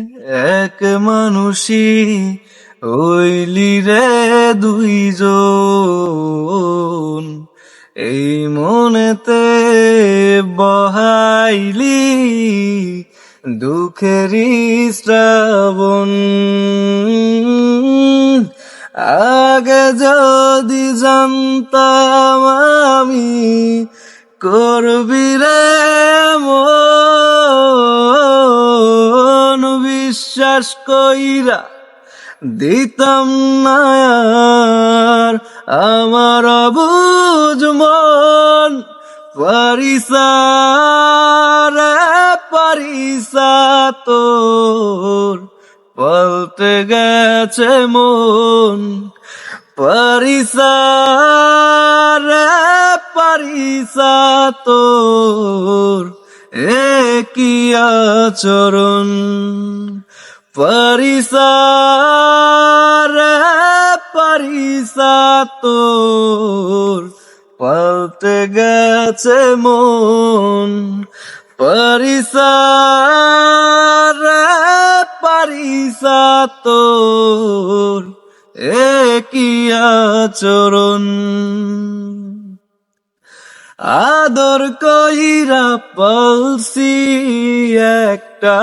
এক মানুষই হইলি রে দুইজন। এই মনেতে বহাইলি দুঃখেরই শ্রাবণ। আগে যদি জানতাম আমি করবি রে মন বিশ্বাস কইরা দিতাম আমার বুঝ মন পারিসা রে পারিসা তোর পাল্টে গেছে মন পারিসা রে পারিসা তোর এ কি আচরণ? পারিসা রে পারিসা তোর পাল্টে গেছে মন। পারিসা রে পারিসা তোর এ কি আচরণ? আদর কইরা পালসি একটা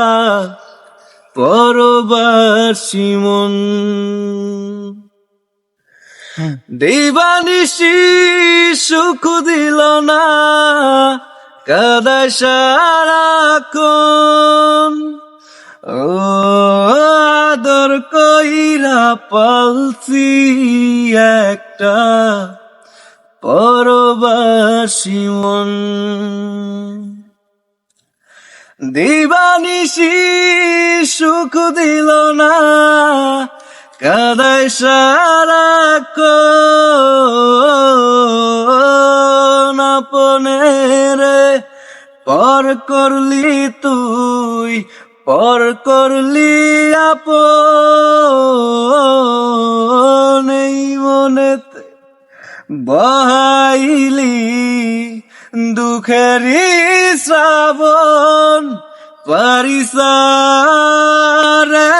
পরবাসী মন দিবানিসি সুখ দিল না, কাদায় সারাক্ষণ ও আদর কইরা পালসি একটা পরবাসী মন দিবানিসি সুখ দিল না, কাদায় সারা আপনে রে পর করলি তুই, পর করলি আপন মনেতে বহাইলি দুঃখেরই শ্রাবণ পারিসা রে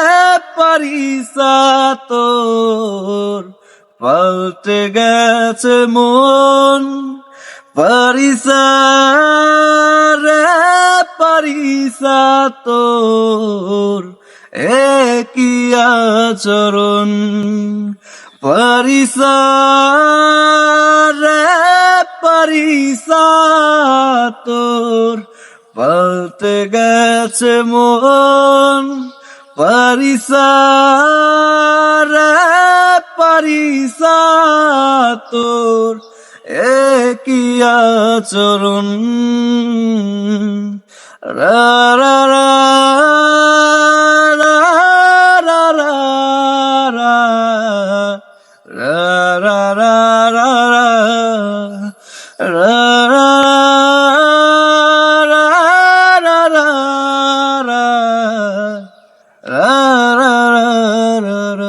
তোর পাল্টে গেছে মন পারিসা রে তোর একই আচরণ পারিসা তোর পালতে গেছে মন পারিসা পারিসা তোর চরণ রা রা রা রা রা রা